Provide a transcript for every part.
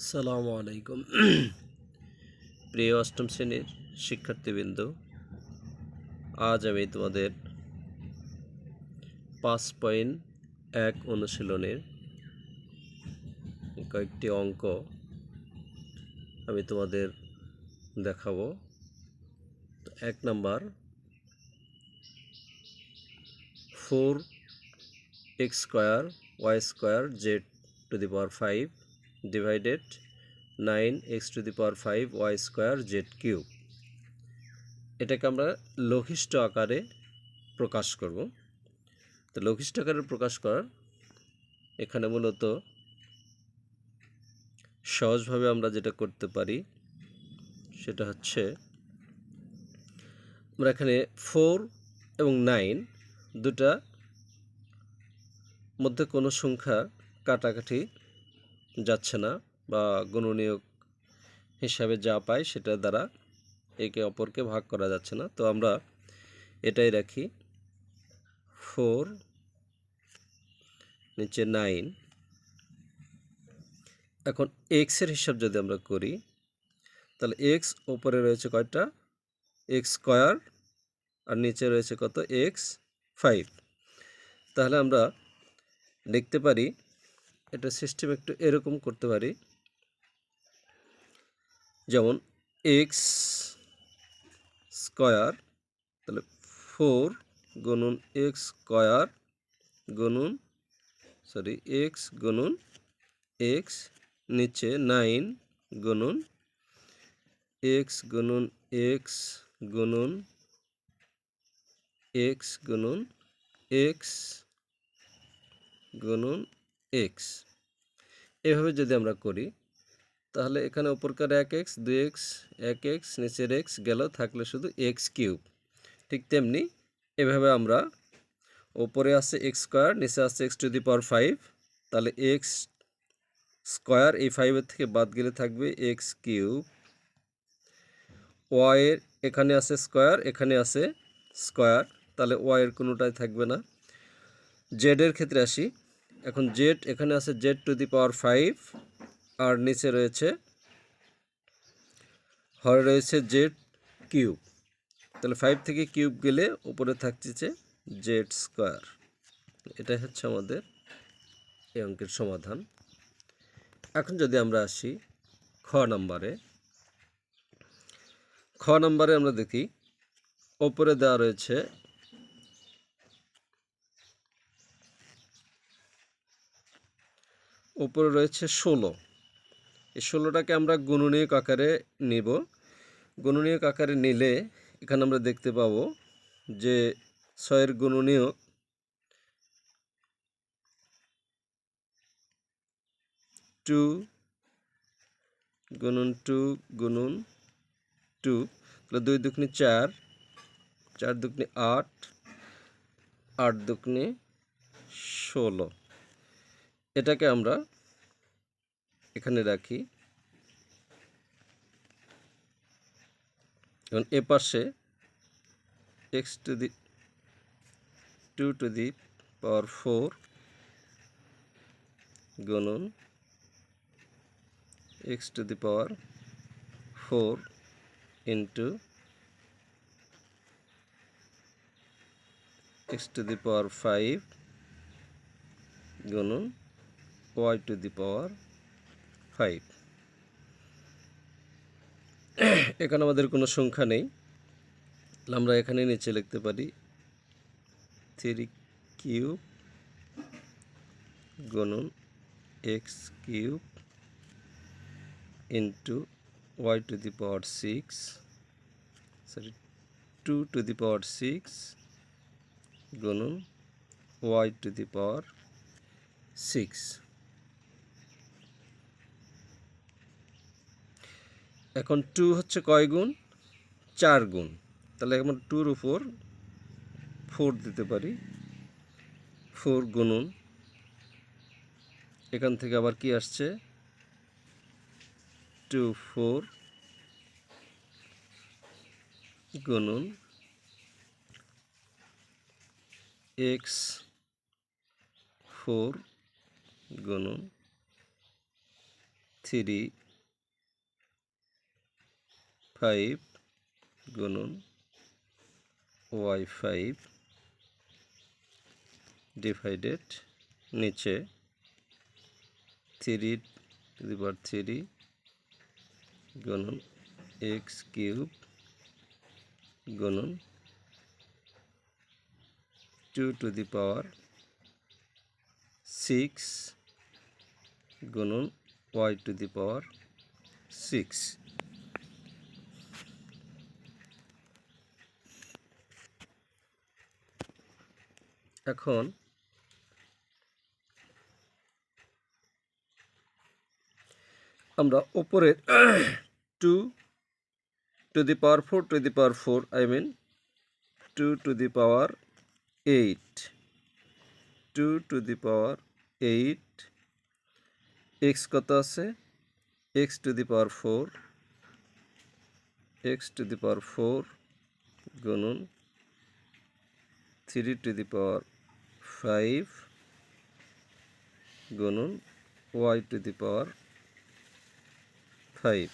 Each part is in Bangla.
আসসালামু আলাইকুম। প্রিয় অষ্টম শ্রেণির শিক্ষার্থীবৃন্দ, আজ আমি তোমাদের পাঁচ পয়েন্ট এক অনুশীলনের কয়েকটি অঙ্ক আমি তোমাদের দেখাবো। এক number four x square y square z to the power five divided nine x to the power five y square z cube এটাকে আমরা লঘিষ্ঠ আকারে প্রকাশ করব। তো লঘিষ্ঠ আকারে প্রকাশ করার এখানে মূলত সহজভাবে আমরা যেটা করতে পারি, সেটা হচ্ছে আমরা এখানে ফোর এবং নাইন দুটা মধ্যে কোনো সংখ্যা কাটাকাটি যাচ্ছে না বা গণনীয় হিসাবে যা পাই সেটা দ্বারা একে অপরকে ভাগ করা যাচ্ছে না। তো আমরা এটাই রাখি। ফোর, নিচে নাইন। এখন এক্সের হিসাব যদি আমরা করি, তাহলে এক্স ওপরে রয়েছে কয়টা? এক্স স্কোয়ার আর নিচে রয়েছে কত? এক্স ফাইভ তাহলে আমরা লিখতে পারি এটা সিস্টেম একটু এরকম করতে পারি। যেমন এক্স স্কয়ার তাহলে ফোর গুণন এক্স স্কয়ার গুণন সরি এক্স গুণন এক্স নিচে নাইন গুণন এক্স গুণন এক্স গুণন এক্স গুণন এক্স গুণন এক্স। এভাবে যদি আমরা করি, তাহলে এখানে উপরকার এক এক্স, দুই এক্স, এক এক্স, নিচের এক্স গেল, থাকলে শুধু এক্স কিউব। ঠিক তেমনি এভাবে আমরা ওপরে আছে এক্স স্কোয়ার, নিচে আছে x to the power five, তাহলে এক্স স্কোয়ার এই ফাইভের থেকে বাদ গেলে থাকবে এক্স কিউব। ওয়াইয়ের এখানে আছে স্কোয়ার, এখানে আছে স্কোয়ার, তাহলে ওয়াইয়ের কোনোটাই থাকবে না। জেডের ক্ষেত্রে আসি এখন জেড এখানে আছে z to the power five আর নিচে রয়েছে, হরে রয়েছে জেড কিউব তাহলে ফাইভ থেকে কিউব গেলে উপরে থাকছে জেড স্কোয়ার এটাই হচ্ছে আমাদের এই অঙ্কের সমাধান। এখন যদি আমরা আসি খ নাম্বারে খ নাম্বারে আমরা দেখি, ওপরে দেওয়া রয়েছে উপরে রয়েছে ষোলো। এই ষোলোটাকে আমরা গুণনীয়ক আকারে নিব। গুণনীয়ক আকারে নিলে এখানে আমরা দেখতে পাব যে ছয়ের গুণনীয়ক টু গুণন টু গুণন টু। তাহলে দুই দুগুনি চার চার দুগুনি আট আট দুগুনি ষোলো। এটাকে আমরা এখানে রাখি। এবং এ পাশে x to the to to the power four গুণন x to the power four into x to the power five গুণন y to the power five এখানে আমাদের কোনো সংখ্যা নেই। আমরা এখানে নিচে লিখতে পারি থ্রি কিউব গুণন x cube into y to the power six sorry two to the power six গুণন y to the power six এখন টু হচ্ছে কয় গুণ? চার গুণ। তাহলে এখন টুর উপর ফোর দিতে পারি। ফোর গুণন। এখান থেকে আবার কি আসছে? টু ফোর গুণন এক্স ফোর গুণন থ্রি ফাইভ গুণন ওয়াই ফাইভ ডিভাইডেড নিচে three to the power three গুণন এক্স কিউব গুণন two to the power six গুণন y to the power six এখন আমরা ওপরের two to the power four, to the power four, I mean two to the power eight, two to the power eight, x কত আছে? X to the power four, x to the power four গুণন three to the power five গুণন y to the power five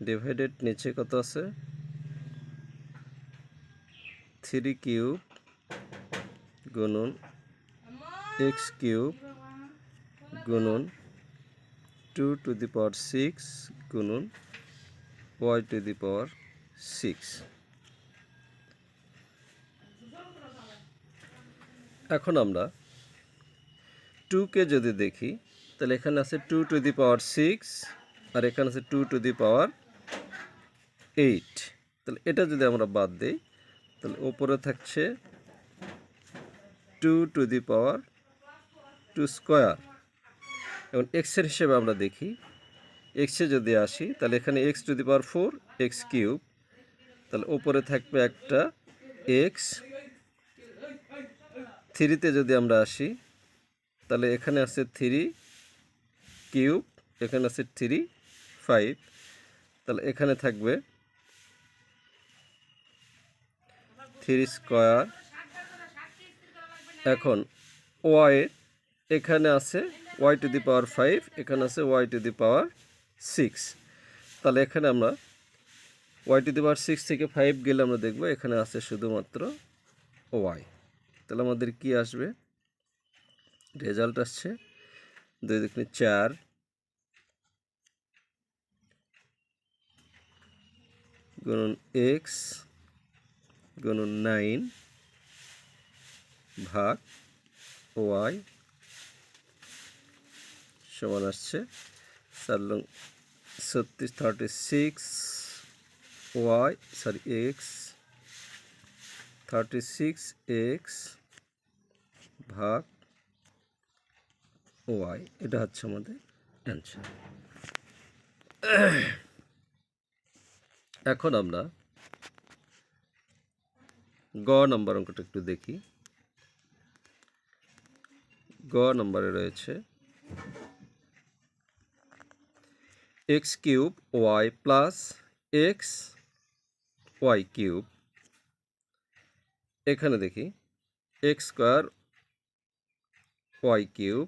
divided নিচে কত আছে? থ্রি কিউব গুণন এক্স কিউব গুণন two to the power six গুণন y to the power six এখন আমরা টুকে যদি দেখি, তাহলে এখানে আছে two to the power six আর এখানে আছে two to the power eight তাহলে এটা যদি আমরা বাদ দিই, তাহলে ওপরে থাকছে two to the power two square এবং এক্সের হিসেবে আমরা দেখি এক্সে যদি আসি, তাহলে এখানে x to the power four x cube তাহলে ওপরে থাকবে একটা এক্স থ্রিতে যদি আমরা আসি, তাহলে এখানে আছে থ্রি কিউব, এখানে আছে থ্রি ফাইভ। তাহলে এখানে থাকবে থ্রি স্কোয়ার। এখন ওয়াই, এখানে আছে y to the power five, এখানে আছে y to the power six. তাহলে এখানে আমরা y to the power six থেকে ফাইভ গেলে আমরা দেখব এখানে আছে শুধুমাত্র ওয়াই। তাহলে আমাদের কি আসবে? রেজাল্ট আসছে দুই দুগুণে চার। গুণন এক্স গুণন নাইন ভাগ ওয়াই সমান আসছে চার লং ছত্রিশ thirty six y sorry x thirty six x ভাগ ওয়াই এটা হচ্ছে আমাদের অ্যান্সার এখন আমরা গ নম্বর অঙ্কটা একটু দেখি। গ নম্বরে রয়েছে x cube y plus x y cube এখানে দেখি x square y cube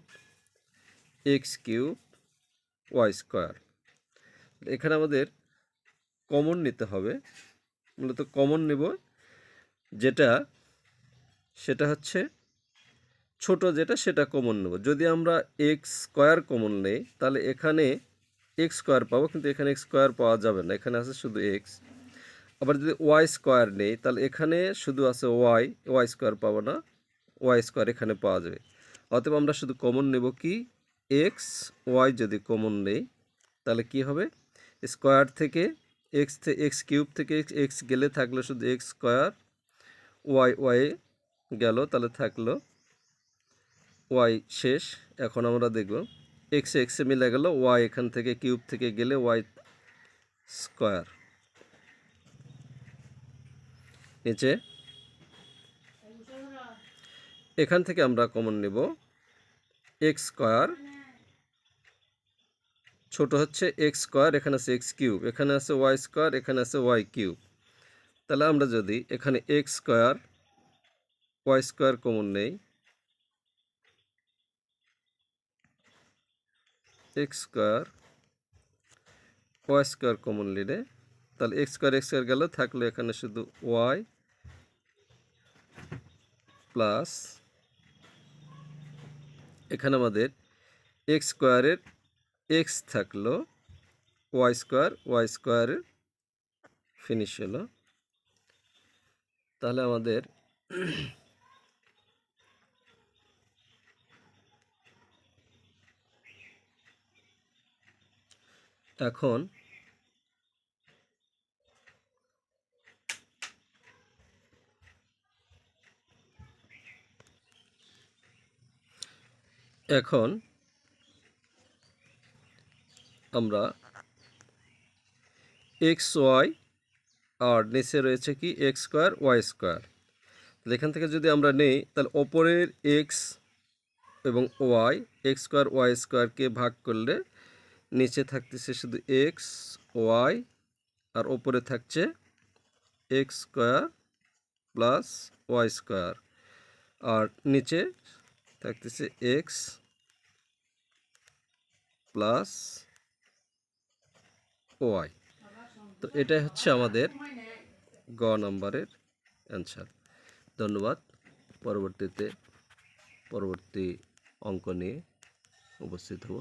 x cube y square এখানে আমাদের কমন নিতে হবে, মূলত কমন নেব, যেটা, সেটা হচ্ছে, ছোট যেটা সেটা কমন নেব। যদি আমরা এক্স স্কোয়ার কমন নেই, তাহলে এখানে এক্স স্কোয়ার পাবো, কিন্তু এখানে এক্স স্কোয়ার পাওয়া যাবে না। এখানে আছে শুধু এক্স আবার যদি ওয়াই স্কোয়ার নেই, তাহলে এখানে শুধু আছে ওয়াই ওয়াই স্কোয়ার পাবো না, ওয়াই স্কোয়ার এখানে পাওয়া যাবে। অতএব আমরা শুধু কমন নেব কি? এক্স ওয়াই যদি কমন নেই, তাহলে কি হবে? স্কোয়ার থেকে এক্স এক্স কিউব থেকে এক্স গেলে থাকল শুধু এক্স স্কোয়ার ওয়াই ওয়াই গেল, তাহলে থাকল ওয়াই শেষ। এখন আমরা দেখব এক্স এক্সে মিলে গেল ওয়াই এখান থেকে কিউব থেকে গেলে ওয়াই স্কোয়ার। নিচে এখান থেকে আমরা কমন নেব। এক্স স্কোয়ার ছোট হচ্ছে এক্স স্কোয়ার এখানে আছে এক্স কিউব এখানে আছে ওয়াই স্কোয়ার এখানে আছে ওয়াই কিউব তাহলে আমরা যদি এখানে x square y square common নেই x square y square common নিলে, তাহলে এক্স স্কোয়ার এক্স স্কোয়ার গেল, থাকল এখানে শুধু ওয়াই প্লাস এখানে আমাদের এক্স স্কোয়ারের এক্স থাকল, ওয়াই স্কোয়ার, ওয়াই স্কোয়ারের ফিনিশ হলো। তাহলে আমাদের এখন এখন আমরা এক্স ওয়াই আর নিচে রয়েছে কি এক্স স্কোয়ার, ওয়াই স্কোয়ার। এখান থেকে যদি আমরা নেই, তাহলে ওপরের এক্স এবং ওয়াই, এক্স স্কোয়ার, ওয়াই স্কোয়ারকে ভাগ করলে নিচে থাকতেছে শুধু এক্স ওয়াই আর ওপরে থাকছে x square plus y square. আর নিচে থাকতেছে এক্স প্লাস ওয়াই তো এটাই হচ্ছে আমাদের গ নম্বরের অ্যান্সার ধন্যবাদ। পরবর্তীতে, পরবর্তী অঙ্ক নিয়ে উপস্থিত হব।